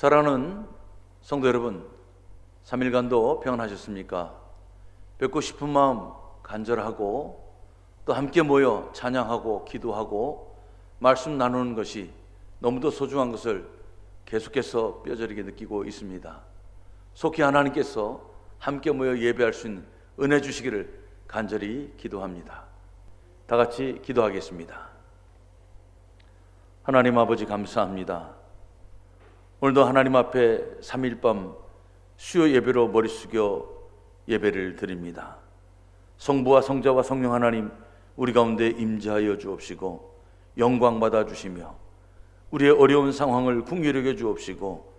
사랑하는 성도 여러분, 3일간도 평안하셨습니까? 뵙고 싶은 마음 간절하고 또 함께 모여 찬양하고 기도하고 말씀 나누는 것이 너무도 소중한 것을 계속해서 뼈저리게 느끼고 있습니다. 속히 하나님께서 함께 모여 예배할 수 있는 은혜 주시기를 간절히 기도합니다. 다 같이 기도하겠습니다. 하나님 아버지 감사합니다. 오늘도 하나님 앞에 3일 밤 수요 예배로 머리 숙여 예배를 드립니다. 성부와 성자와 성령 하나님 우리 가운데 임재하여 주옵시고 영광 받아 주시며 우리의 어려운 상황을 궁유력해 주옵시고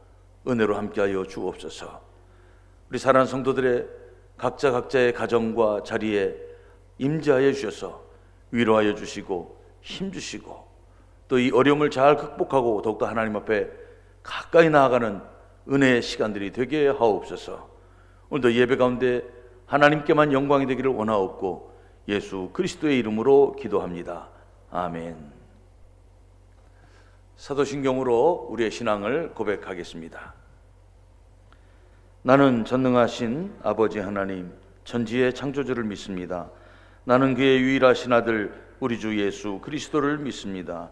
은혜로 함께하여 주옵소서. 우리 사랑하는 성도들의 각자 각자의 가정과 자리에 임재하여 주셔서 위로하여 주시고 힘 주시고 또 이 어려움을 잘 극복하고 더욱더 하나님 앞에 가까이 나아가는 은혜의 시간들이 되게 하옵소서. 오늘도 예배 가운데 하나님께만 영광이 되기를 원하옵고 예수 그리스도의 이름으로 기도합니다. 아멘. 사도신경으로 우리의 신앙을 고백하겠습니다. 나는 전능하신 아버지 하나님 전지의 창조주를 믿습니다. 나는 그의 유일하신 아들 우리 주 예수 그리스도를 믿습니다.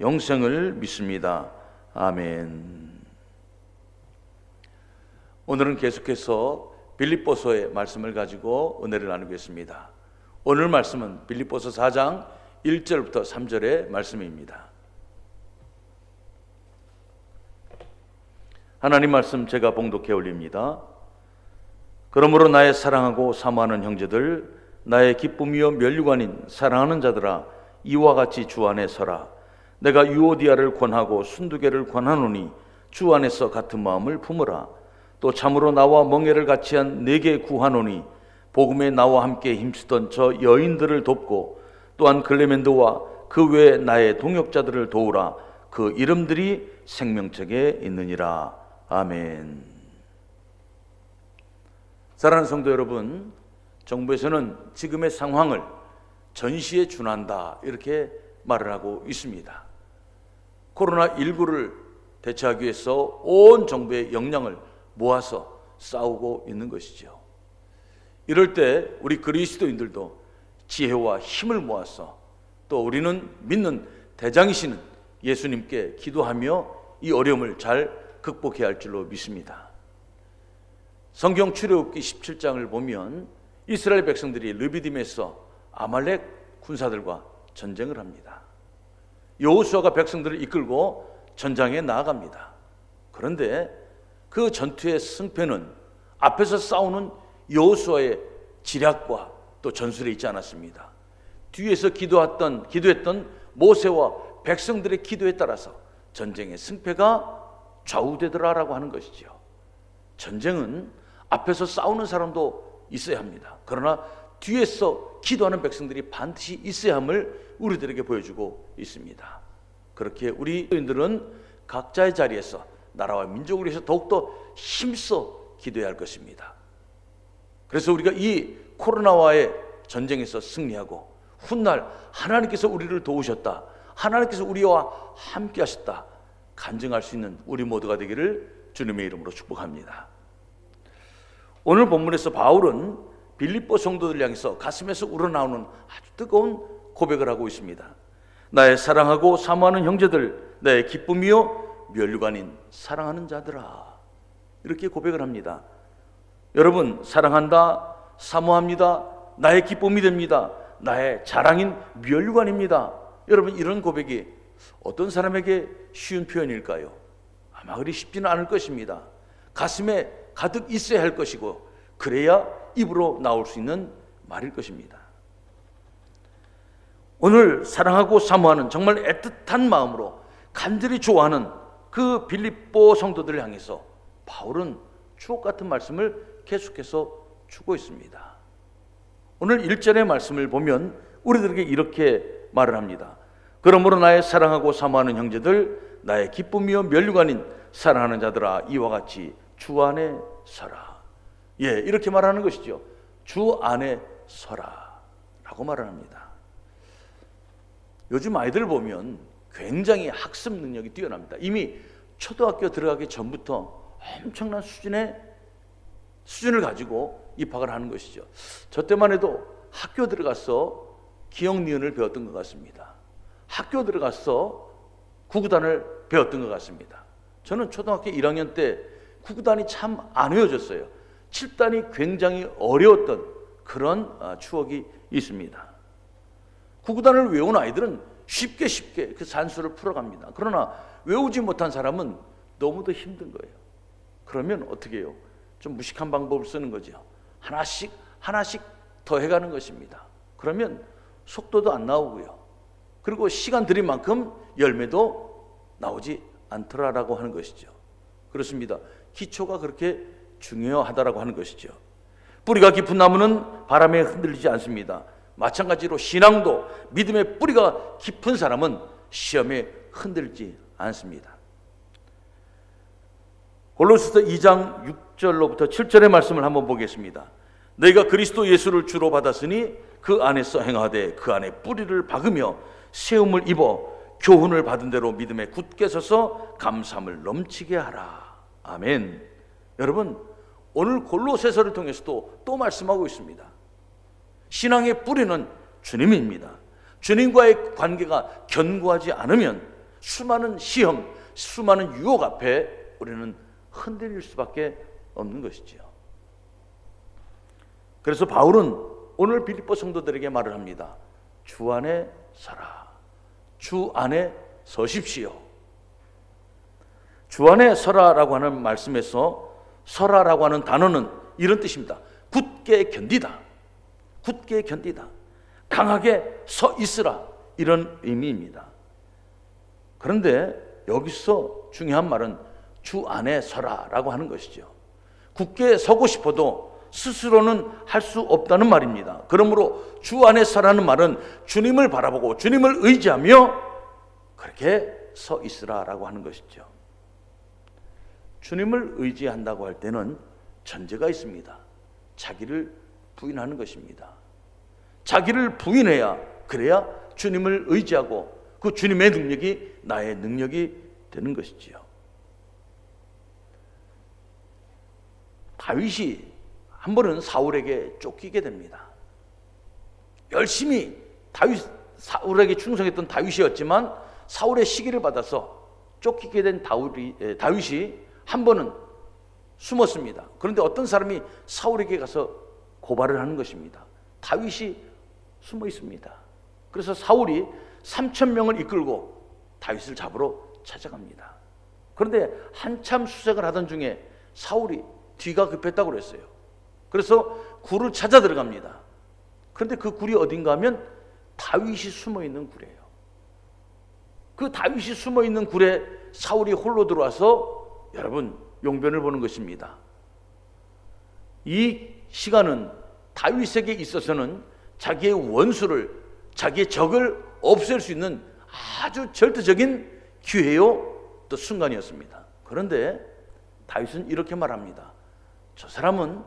영생을 믿습니다. 아멘. 오늘은 계속해서 빌립보서의 말씀을 가지고 은혜를 나누겠습니다. 오늘 말씀은 빌립보서 4장 1절부터 3절의 말씀입니다. 하나님 말씀 제가 봉독해 올립니다. 그러므로 나의 사랑하고 사모하는 형제들, 나의 기쁨이요 멸류관인 사랑하는 자들아, 이와 같이 주 안에 서라. 내가 유오디아를 권하고 순두개를 권하노니 주 안에서 같은 마음을 품으라. 또 참으로 나와 멍에를 같이 한 내게 구하노니 복음에 나와 함께 힘쓰던 저 여인들을 돕고 또한 글레멘드와 그 외 나의 동역자들을 도우라. 그 이름들이 생명책에 있느니라. 아멘. 사랑하는 성도 여러분, 정부에서는 지금의 상황을 전시에 준한다 이렇게 말을 하고 있습니다. 코로나19를 대처하기 위해서 온 정부의 역량을 모아서 싸우고 있는 것이죠. 이럴 때 우리 그리스도인들도 지혜와 힘을 모아서 또 우리는 믿는 대장이시는 예수님께 기도하며 이 어려움을 잘 극복해야 할 줄로 믿습니다. 성경 출애굽기 17장을 보면 이스라엘 백성들이 르비딤에서 아말렉 군사들과 전쟁을 합니다. 여호수아가 백성들을 이끌고 전장에 나아갑니다. 그런데 그 전투의 승패는 앞에서 싸우는 여호수아의 지략과 또 전술에 있지 않았습니다. 뒤에서 기도했던 기도했던 모세와 백성들의 기도에 따라서 전쟁의 승패가 좌우되더라라고 하는 것이죠. 전쟁은 앞에서 싸우는 사람도 있어야 합니다. 그러나 뒤에서 기도하는 백성들이 반드시 있어야 함을 우리들에게 보여주고 있습니다. 그렇게 우리 인들은 각자의 자리에서 나라와 민족을 위해서 더욱더 힘써 기도해야 할 것입니다. 그래서 우리가 이 코로나와의 전쟁에서 승리하고 훗날 하나님께서 우리를 도우셨다. 하나님께서 우리와 함께 하셨다. 간증할 수 있는 우리 모두가 되기를 주님의 이름으로 축복합니다. 오늘 본문에서 바울은 빌립보 성도들 향해서 가슴에서 우러나오는 아주 뜨거운 고백을 하고 있습니다. 나의 사랑하고 사모하는 형제들, 나의 기쁨이요 멸류관인 사랑하는 자들아. 이렇게 고백을 합니다. 여러분 사랑한다, 사모합니다. 나의 기쁨이 됩니다. 나의 자랑인 멸류관입니다. 여러분 이런 고백이 어떤 사람에게 쉬운 표현일까요? 아마 그리 쉽지는 않을 것입니다. 가슴에 가득 있어야 할 것이고 그래야 입으로 나올 수 있는 말일 것입니다. 오늘 사랑하고 사모하는 정말 애틋한 마음으로 간절히 좋아하는 그 빌립보 성도들을 향해서 바울은 주옥 같은 말씀을 계속해서 주고 있습니다. 오늘 1절의 말씀을 보면 우리들에게 이렇게 말을 합니다. 그러므로 나의 사랑하고 사모하는 형제들 나의 기쁨이요 멸류관인 사랑하는 자들아 이와 같이 주 안에 서라. 예, 이렇게 말하는 것이죠. 주 안에 서라 라고 말을 합니다. 요즘 아이들 보면 굉장히 학습 능력이 뛰어납니다. 이미 초등학교 들어가기 전부터 엄청난 수준의 수준을 가지고 입학을 하는 것이죠. 저 때만 해도 학교 들어가서 기억 니은을 배웠던 것 같습니다. 학교 들어가서 구구단을 배웠던 것 같습니다. 저는 초등학교 1학년 때 구구단이 참 안 외워졌어요. 7단이 굉장히 어려웠던 그런 아, 추억이 있습니다. 구구단을 외운 아이들은 쉽게 쉽게 그 산수를 풀어갑니다. 그러나 외우지 못한 사람은 너무도 힘든 거예요. 그러면 어떻게 해요? 좀 무식한 방법을 쓰는 거죠. 하나씩 하나씩 더 해가는 것입니다. 그러면 속도도 안 나오고요. 그리고 시간 들인 만큼 열매도 나오지 않더라라고 하는 것이죠. 그렇습니다. 기초가 그렇게 중요하다라고 하는 것이죠. 뿌리가 깊은 나무는 바람에 흔들리지 않습니다. 마찬가지로 신앙도 믿음의 뿌리가 깊은 사람은 시험에 흔들지 않습니다. 골로새서 2장 6절로부터 7절의 말씀을 한번 보겠습니다. 너희가 그리스도 예수를 주로 받았으니 그 안에서 행하되 그 안에 뿌리를 박으며 세움을 입어 교훈을 받은 대로 믿음에 굳게 서서 감사함을 넘치게 하라. 아멘. 여러분 오늘 골로새서를 통해서도 또 말씀하고 있습니다. 신앙의 뿌리는 주님입니다. 주님과의 관계가 견고하지 않으면 수많은 시험, 수많은 유혹 앞에 우리는 흔들릴 수밖에 없는 것이지요. 그래서 바울은 오늘 빌립보 성도들에게 말을 합니다. 주 안에 서라. 주 안에 서십시오. 주 안에 서라라고 하는 말씀에서 서라라고 하는 단어는 이런 뜻입니다. 굳게 견디다. 굳게 견디다. 강하게 서 있으라. 이런 의미입니다. 그런데 여기서 중요한 말은 주 안에 서라라고 하는 것이죠. 굳게 서고 싶어도 스스로는 할 수 없다는 말입니다. 그러므로 주 안에 서라는 말은 주님을 바라보고 주님을 의지하며 그렇게 서 있으라라고 하는 것이죠. 주님을 의지한다고 할 때는 전제가 있습니다. 자기를 부인하는 것입니다. 자기를 부인해야 그래야 주님을 의지하고 그 주님의 능력이 나의 능력이 되는 것이지요. 다윗이 한 번은 사울에게 쫓기게 됩니다. 열심히 다윗 사울에게 충성했던 다윗이었지만 사울의 시기를 받아서 쫓기게 된 다윗이, 한 번은 숨었습니다. 그런데 어떤 사람이 사울에게 가서 고발을 하는 것입니다. 다윗이 숨어 있습니다. 그래서 사울이 3천 명을 이끌고 다윗을 잡으러 찾아갑니다. 그런데 한참 수색을 하던 중에 사울이 뒤가 급했다고 그랬어요. 그래서 굴을 찾아 들어갑니다. 그런데 그 굴이 어딘가 하면 다윗이 숨어 있는 굴이에요. 그 다윗이 숨어 있는 굴에 사울이 홀로 들어와서 여러분 용변을 보는 것입니다. 이 시간은 다윗에게 있어서는 자기의 원수를 자기의 적을 없앨 수 있는 아주 절대적인 기회요 또 순간이었습니다. 그런데 다윗은 이렇게 말합니다. 저 사람은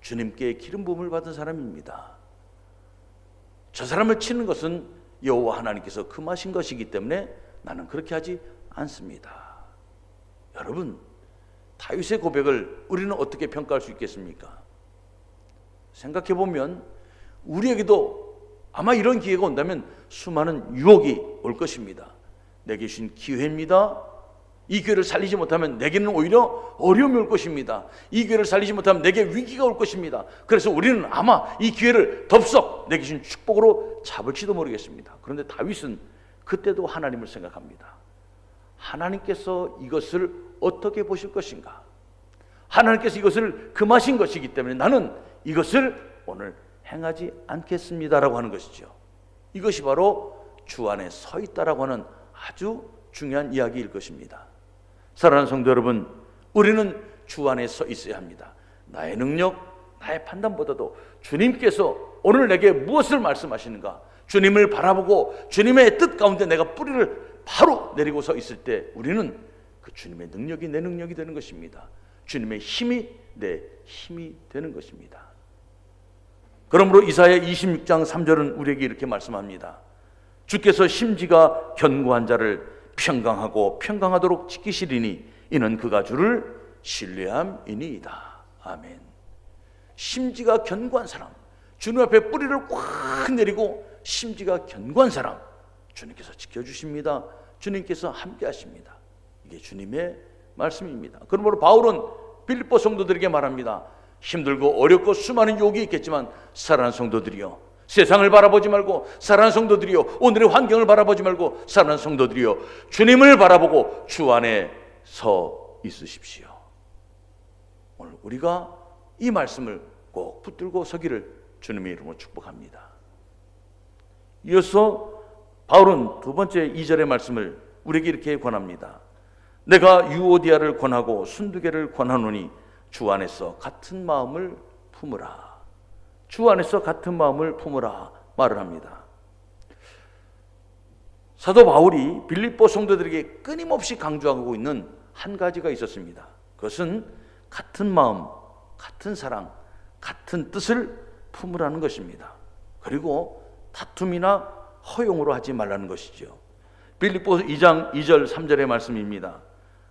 주님께 기름 부음을 받은 사람입니다. 저 사람을 치는 것은 여호와 하나님께서 금하신 것이기 때문에 나는 그렇게 하지 않습니다. 여러분, 다윗의 고백을 우리는 어떻게 평가할 수 있겠습니까? 생각해 보면 우리에게도 아마 이런 기회가 온다면 수많은 유혹이 올 것입니다. 내게 주신 기회입니다. 이 기회를 살리지 못하면 내게는 오히려 어려움이 올 것입니다. 이 기회를 살리지 못하면 내게 위기가 올 것입니다. 그래서 우리는 아마 이 기회를 덥석 내게 주신 축복으로 잡을지도 모르겠습니다. 그런데 다윗은 그때도 하나님을 생각합니다. 하나님께서 이것을 어떻게 보실 것인가? 하나님께서 이것을 금하신 것이기 때문에 나는 이것을 오늘 행하지 않겠습니다라고 하는 것이죠. 이것이 바로 주 안에 서 있다라고 하는 아주 중요한 이야기일 것입니다. 사랑하는 성도 여러분, 우리는 주 안에 서 있어야 합니다. 나의 능력, 나의 판단보다도 주님께서 오늘 내게 무엇을 말씀하시는가? 주님을 바라보고 주님의 뜻 가운데 내가 뿌리를 바로 내리고 서 있을 때 우리는 그 주님의 능력이 내 능력이 되는 것입니다. 주님의 힘이 내 힘이 되는 것입니다. 그러므로 이사야 26장 3절은 우리에게 이렇게 말씀합니다. 주께서 심지가 견고한 자를 평강하고 평강하도록 지키시리니 이는 그가 주를 신뢰함이니이다. 아멘. 심지가 견고한 사람, 주님 앞에 뿌리를 꽉 내리고 심지가 견고한 사람, 주님께서 지켜주십니다. 주님께서 함께 하십니다. 이게 주님의 말씀입니다. 그러므로 바울은 빌립보 성도들에게 말합니다. 힘들고 어렵고 수많은 욕이 있겠지만 사랑하는 성도들이여 세상을 바라보지 말고 사랑하는 성도들이여 오늘의 환경을 바라보지 말고 사랑하는 성도들이여 주님을 바라보고 주 안에 서 있으십시오. 오늘 우리가 이 말씀을 꼭 붙들고 서기를 주님의 이름으로 축복합니다. 이어서 바울은 두 번째 2절의 말씀을 우리에게 이렇게 권합니다. 내가 유오디아를 권하고 순두개를 권하노니 주 안에서 같은 마음을 품으라. 주 안에서 같은 마음을 품으라 말을 합니다. 사도 바울이 빌립보 성도들에게 끊임없이 강조하고 있는 한 가지가 있었습니다. 그것은 같은 마음, 같은 사랑, 같은 뜻을 품으라는 것입니다. 그리고 다툼이나 허용으로 하지 말라는 것이죠. 빌립보 2장 2절 3절의 말씀입니다.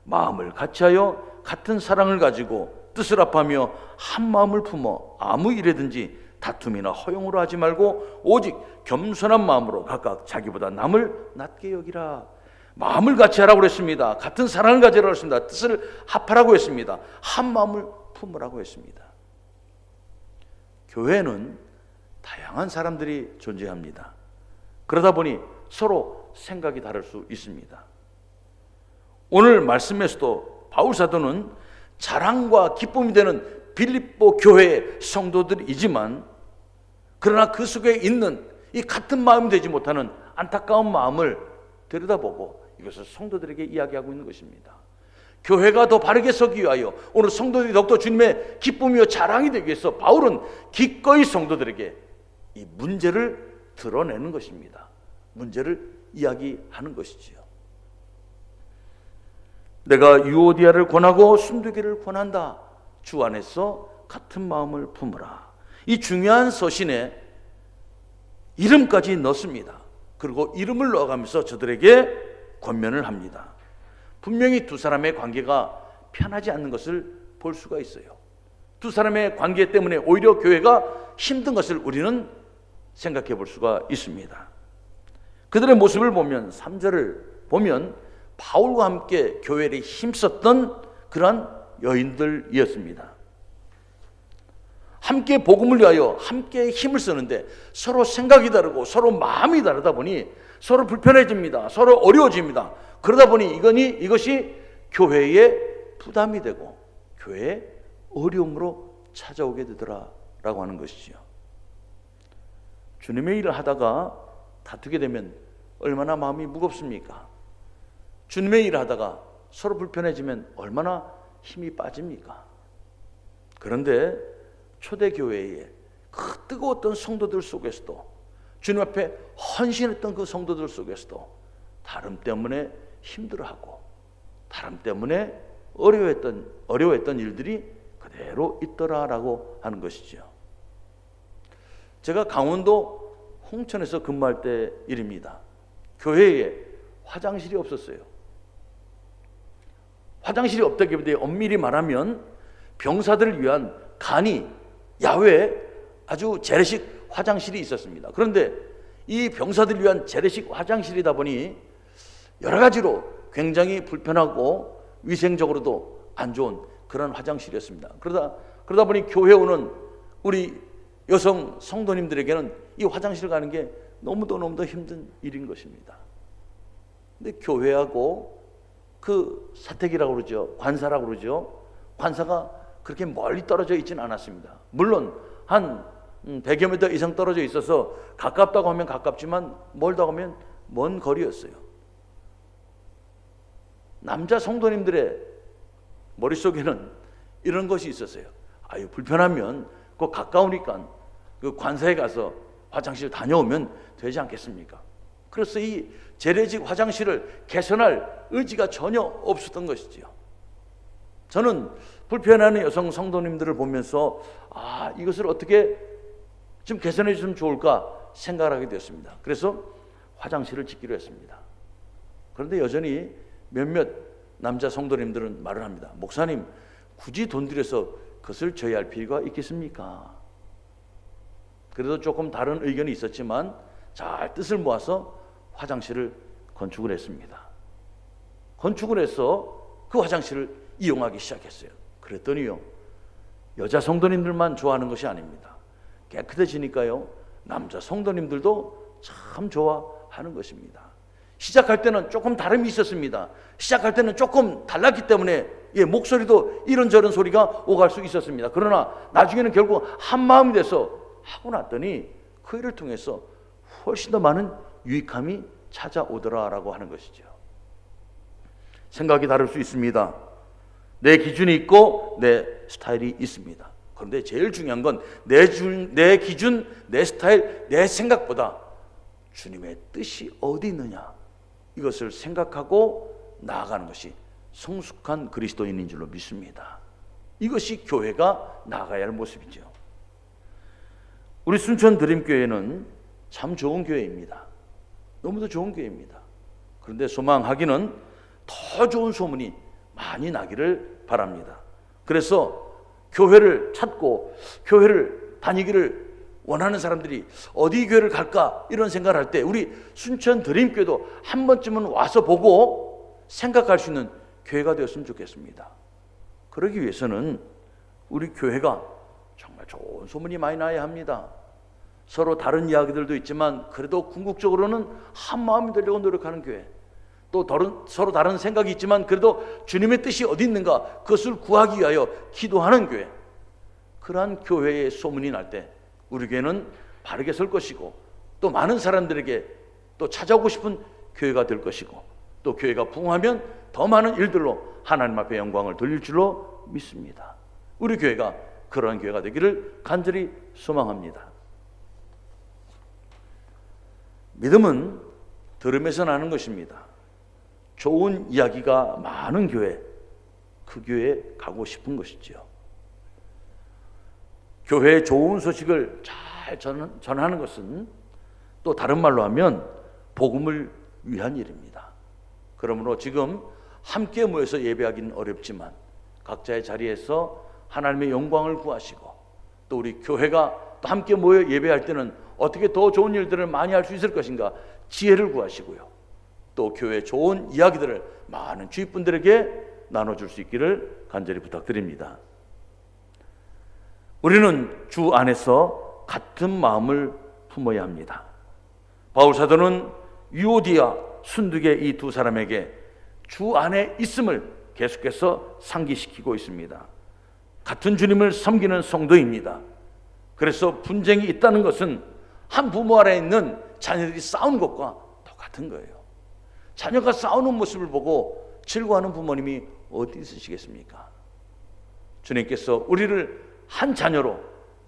마음을 같이하여 같은 사랑을 가지고 뜻을 합하며 한 마음을 품어 아무 일에든지 다툼이나 허용으로 하지 말고 오직 겸손한 마음으로 각각 자기보다 남을 낮게 여기라. 마음을 같이 하라고 그랬습니다. 같은 사랑을 가지라고 했습니다. 뜻을 합하라고 했습니다. 한 마음을 품으라고 했습니다. 교회는 다양한 사람들이 존재합니다. 그러다 보니 서로 생각이 다를 수 있습니다. 오늘 말씀에서도 바울 사도는 자랑과 기쁨이 되는 빌립보 교회의 성도들이지만 그러나 그 속에 있는 이 같은 마음이 되지 못하는 안타까운 마음을 들여다보고 이것을 성도들에게 이야기하고 있는 것입니다. 교회가 더 바르게 서기 위하여 오늘 성도들이 더욱더 주님의 기쁨이요 자랑이 되기 위해서 바울은 기꺼이 성도들에게 이 문제를 드러내는 것입니다. 문제를 이야기하는 것이지요. 내가 유오디아를 권하고 순두기를 권한다. 주 안에서 같은 마음을 품으라. 이 중요한 서신에 이름까지 넣습니다. 그리고 이름을 넣어가면서 저들에게 권면을 합니다. 분명히 두 사람의 관계가 편하지 않는 것을 볼 수가 있어요. 두 사람의 관계 때문에 오히려 교회가 힘든 것을 우리는 생각해 볼 수가 있습니다. 그들의 모습을 보면 3절을 보면 바울과 함께 교회를 힘썼던 그러한 여인들이었습니다. 함께 복음을 위하여 함께 힘을 쓰는데 서로 생각이 다르고 서로 마음이 다르다 보니 서로 불편해집니다. 서로 어려워집니다. 그러다 보니 이거니 이것이 교회의 부담이 되고 교회의 어려움으로 찾아오게 되더라라고 하는 것이죠. 주님의 일을 하다가 다투게 되면 얼마나 마음이 무겁습니까? 주님의 일을 하다가 서로 불편해지면 얼마나 힘이 빠집니까? 그런데 초대교회에 그 뜨거웠던 성도들 속에서도 주님 앞에 헌신했던 그 성도들 속에서도 다름 때문에 힘들어하고 다름 때문에 어려워했던 어려워했던 일들이 그대로 있더라라고 하는 것이죠. 제가 강원도 홍천에서 근무할 때 일입니다. 교회에 화장실이 없었어요. 화장실이 없다기보다 엄밀히 말하면 병사들을 위한 간이 야외에 아주 재래식 화장실이 있었습니다. 그런데 이 병사들을 위한 재래식 화장실이다 보니 여러 가지로 굉장히 불편하고 위생적으로도 안 좋은 그런 화장실이었습니다. 그러다 그러다 보니 교회 오는 우리 여성 성도님들에게는 이 화장실 가는 게 너무도 너무도 힘든 일인 것입니다. 근데 교회하고 그 사택이라고 그러죠. 관사라고 그러죠. 관사가 그렇게 멀리 떨어져 있지는 않았습니다. 물론 한 100여 미터 이상 떨어져 있어서 가깝다고 하면 가깝지만 멀다고 하면 먼 거리였어요. 남자 성도님들의 머릿속에는 이런 것이 있었어요. 아유 불편하면 그 가까우니까 그 관사에 가서 화장실 다녀오면 되지 않겠습니까? 그래서 이 재래식 화장실을 개선할 의지가 전혀 없었던 것이지요. 저는 불편한 여성 성도님들을 보면서 아 이것을 어떻게 좀 개선해 주면 좋을까 생각을 하게 되었습니다. 그래서 화장실을 짓기로 했습니다. 그런데 여전히 몇몇 남자 성도님들은 말을 합니다. 목사님 굳이 돈 들여서 그것을 져야 할 필요가 있겠습니까? 그래도 조금 다른 의견이 있었지만 잘 뜻을 모아서 화장실을 건축을 했습니다. 건축을 해서 그 화장실을 이용하기 시작했어요. 그랬더니요. 여자 성도님들만 좋아하는 것이 아닙니다. 깨끗해지니까요. 남자 성도님들도 참 좋아하는 것입니다. 시작할 때는 조금 다름이 있었습니다. 시작할 때는 조금 달랐기 때문에 예, 목소리도 이런저런 소리가 오갈 수 있었습니다. 그러나 나중에는 결국 한 마음이 돼서 하고 났더니 그 일을 통해서 훨씬 더 많은 유익함이 찾아오더라라고 하는 것이죠. 생각이 다를 수 있습니다. 내 기준이 있고 내 스타일이 있습니다. 그런데 제일 중요한 건내 내 기준, 내 스타일, 내 생각보다 주님의 뜻이 어디 있느냐 이것을 생각하고 나아가는 것이 성숙한 그리스도인인 줄로 믿습니다. 이것이 교회가 나아가야 할 모습이죠. 우리 순천 드림교회는 참 좋은 교회입니다. 너무도 좋은 교회입니다. 그런데 소망하기는 더 좋은 소문이 많이 나기를 바랍니다. 그래서 교회를 찾고 교회를 다니기를 원하는 사람들이 어디 교회를 갈까 이런 생각을 할 때 우리 순천 드림교회도 한 번쯤은 와서 보고 생각할 수 있는 교회가 되었으면 좋겠습니다. 그러기 위해서는 우리 교회가 정말 좋은 소문이 많이 나야 합니다. 서로 다른 이야기들도 있지만 그래도 궁극적으로는 한 마음이 되려고 노력하는 교회. 또 다른, 서로 다른 생각이 있지만 그래도 주님의 뜻이 어디 있는가 그것을 구하기 위하여 기도하는 교회. 그러한 교회의 소문이 날 때 우리 교회는 바르게 설 것이고 또 많은 사람들에게 또 찾아오고 싶은 교회가 될 것이고 또 교회가 부흥하면 더 많은 일들로 하나님 앞에 영광을 돌릴 줄로 믿습니다. 우리 교회가 그러한 교회가 되기를 간절히 소망합니다. 믿음은 들음에서 나는 것입니다. 좋은 이야기가 많은 교회, 그 교회에 가고 싶은 것이지요. 교회의 좋은 소식을 잘 전, 전하는 것은 또 다른 말로 하면 복음을 위한 일입니다. 그러므로 지금 함께 모여서 예배하기는 어렵지만 각자의 자리에서 하나님의 영광을 구하시고 또 우리 교회가 또 함께 모여 예배할 때는 어떻게 더 좋은 일들을 많이 할 수 있을 것인가 지혜를 구하시고요. 또 교회 좋은 이야기들을 많은 주위 분들에게 나눠줄 수 있기를 간절히 부탁드립니다. 우리는 주 안에서 같은 마음을 품어야 합니다. 바울 사도는 유오디아 순두계 이두 사람에게 주 안에 있음을 계속해서 상기시키고 있습니다. 같은 주님을 섬기는 성도입니다. 그래서 분쟁이 있다는 것은 한 부모 아래 있는 자녀들이 싸우는 것과 똑같은 거예요. 자녀가 싸우는 모습을 보고 즐거워하는 부모님이 어디 있으시겠습니까? 주님께서 우리를 한 자녀로,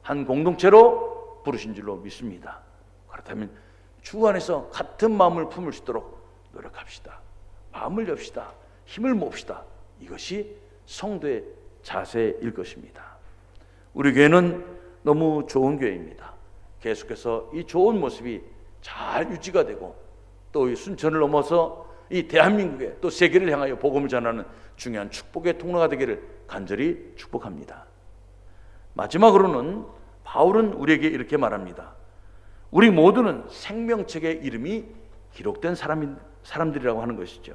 한 공동체로 부르신 줄로 믿습니다. 그렇다면 주 안에서 같은 마음을 품을 수 있도록 노력합시다. 마음을 엽시다. 힘을 모읍시다. 이것이 성도의 자세일 것입니다. 우리 교회는 너무 좋은 교회입니다. 계속해서 이 좋은 모습이 잘 유지가 되고 또 이 순천을 넘어서 이 대한민국에 또 세계를 향하여 복음을 전하는 중요한 축복의 통로가 되기를 간절히 축복합니다. 마지막으로는 바울은 우리에게 이렇게 말합니다. 우리 모두는 생명책의 이름이 기록된 사람, 사람들이라고 하는 것이죠.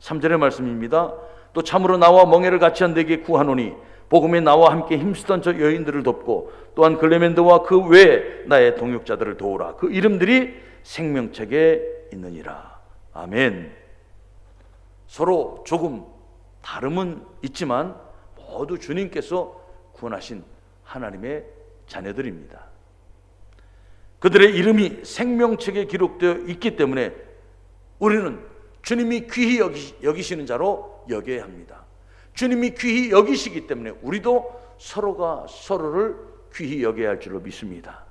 3절의 말씀입니다. 또 참으로 나와 멍해를 같이 한 데게 구하노니 복음에 나와 함께 힘쓰던 저 여인들을 돕고 또한 글레멘드와 그외 나의 동역자들을 도우라. 그 이름들이 생명책에 있느니라. 아멘. 서로 조금 다름은 있지만 모두 주님께서 구원하신 하나님의 자녀들입니다. 그들의 이름이 생명책에 기록되어 있기 때문에 우리는 주님이 귀히 여기, 시는 자로 여겨야 합니다. 주님이 귀히 여기시기 때문에 우리도 서로가 서로를 귀히 여겨야 할 줄로 믿습니다.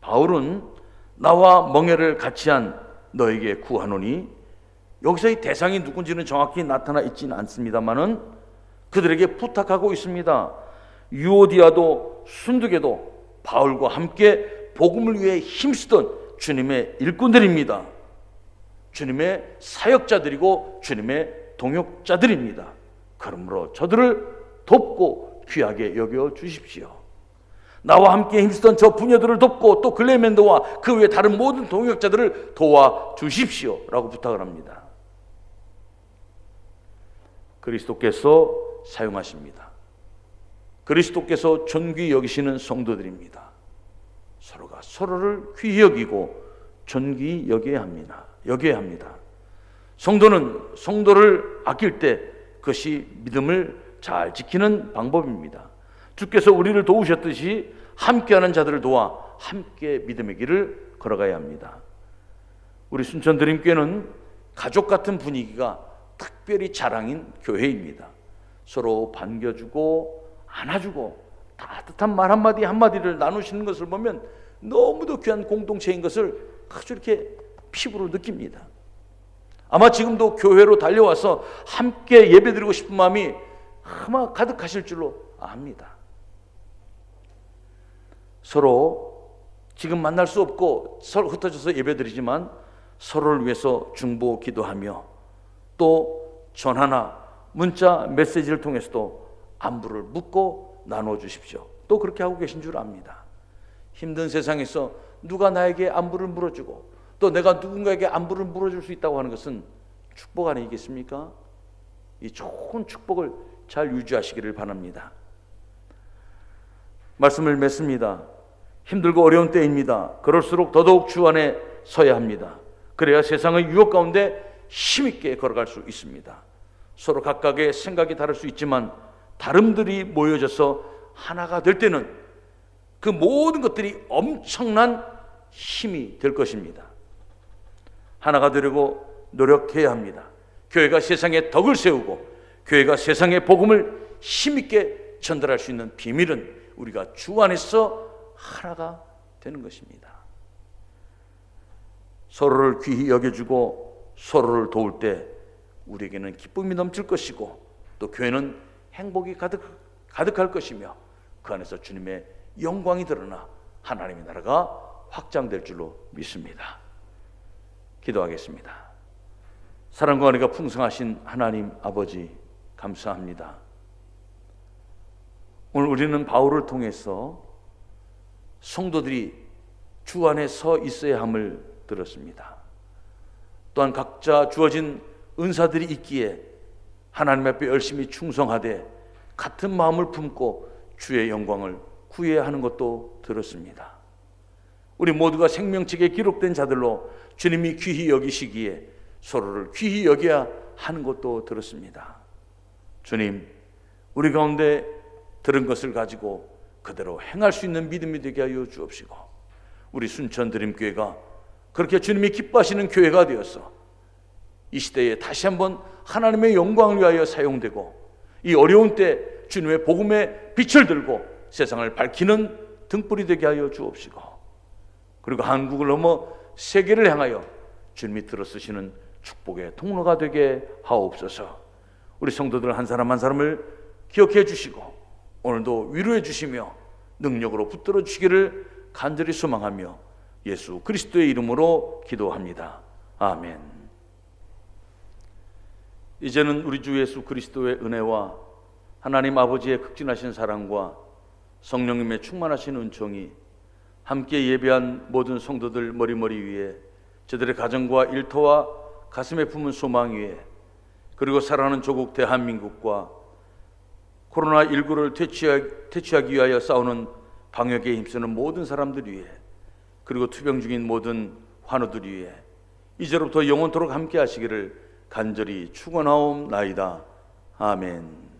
바울은 나와 멍해를 같이 한 너에게 구하노니 여기서의 대상이 누군지는 정확히 나타나 있지는 않습니다만은 그들에게 부탁하고 있습니다. 유오디아도 순두계도 바울과 함께 복음을 위해 힘쓰던 주님의 일꾼들입니다. 주님의 사역자들이고 주님의 동역자들입니다. 그러므로 저들을 돕고 귀하게 여겨 주십시오. 나와 함께 힘쓰던 저 부녀들을 돕고 또 글레멘도와 그 외 다른 모든 동역자들을 도와 주십시오. 라고 부탁을 합니다. 그리스도께서 사용하십니다. 그리스도께서 존귀 여기시는 성도들입니다. 서로가 서로를 귀히 여기고 존귀 여겨야 합니다. 여겨야 합니다. 성도는 성도를 아낄 때 그것이 믿음을 잘 지키는 방법입니다. 주께서 우리를 도우셨듯이 함께하는 자들을 도와 함께 믿음의 길을 걸어가야 합니다. 우리 순천 드림교회는 가족 같은 분위기가 특별히 자랑인 교회입니다. 서로 반겨주고 안아주고 따뜻한 말 한마디 한마디를 나누시는 것을 보면 너무도 귀한 공동체인 것을 아주 이렇게 피부로 느낍니다. 아마 지금도 교회로 달려와서 함께 예배드리고 싶은 마음이 아마 가득하실 줄로 압니다. 서로 지금 만날 수 없고 서로 흩어져서 예배드리지만 서로를 위해서 중보 기도하며 또 전화나 문자 메시지를 통해서도 안부를 묻고 나눠 주십시오. 또 그렇게 하고 계신 줄 압니다. 힘든 세상에서 누가 나에게 안부를 물어주고 또 내가 누군가에게 안부를 물어줄 수 있다고 하는 것은 축복 아니겠습니까? 이 좋은 축복을 잘 유지하시기를 바랍니다. 말씀을 맺습니다. 힘들고 어려운 때입니다. 그럴수록 더더욱 주 안에 서야 합니다. 그래야 세상의 유혹 가운데 힘있게 걸어갈 수 있습니다. 서로 각각의 생각이 다를 수 있지만 다름들이 모여져서 하나가 될 때는 그 모든 것들이 엄청난 힘이 될 것입니다. 하나가 되려고 노력해야 합니다. 교회가 세상에 덕을 세우고 교회가 세상의 복음을 힘있게 전달할 수 있는 비밀은 우리가 주 안에서 하나가 되는 것입니다. 서로를 귀히 여겨주고 서로를 도울 때 우리에게는 기쁨이 넘칠 것이고 또 교회는 행복이 가득, 가득할 것이며 그 안에서 주님의 영광이 드러나 하나님의 나라가 확장될 줄로 믿습니다. 기도하겠습니다. 사랑과 은혜가 풍성하신 하나님 아버지 감사합니다. 오늘 우리는 바울을 통해서 성도들이 주 안에 서 있어야 함을 들었습니다. 또한 각자 주어진 은사들이 있기에 하나님 앞에 열심히 충성하되 같은 마음을 품고 주의 영광을 구해야 하는 것도 들었습니다. 우리 모두가 생명책에 기록된 자들로 주님이 귀히 여기시기에 서로를 귀히 여겨야 하는 것도 들었습니다. 주님, 우리 가운데 들은 것을 가지고 그대로 행할 수 있는 믿음이 되게 하여 주옵시고, 우리 순천 드림교회가 그렇게 주님이 기뻐하시는 교회가 되어서 이 시대에 다시 한번 하나님의 영광을 위하여 사용되고 이 어려운 때 주님의 복음의 빛을 들고 세상을 밝히는 등불이 되게 하여 주옵시고 그리고 한국을 넘어 세계를 향하여 주님이 들어쓰시는 축복의 통로가 되게 하옵소서. 우리 성도들 한 사람 한 사람을 기억해 주시고 오늘도 위로해 주시며 능력으로 붙들어 주시기를 간절히 소망하며 예수 그리스도의 이름으로 기도합니다. 아멘. 이제는 우리 주 예수 그리스도의 은혜와 하나님 아버지의 극진하신 사랑과 성령님의 충만하신 은총이 함께 예배한 모든 성도들 머리머리 위에 저들의 가정과 일터와 가슴에 품은 소망 위에 그리고 사랑하는 조국 대한민국과 코로나19를 퇴치하기 위하여 싸우는 방역에 힘쓰는 모든 사람들 위해 그리고 투병 중인 모든 환우들 위해 이제로부터 영원토록 함께 하시기를 간절히 축원하옵나이다. 아멘.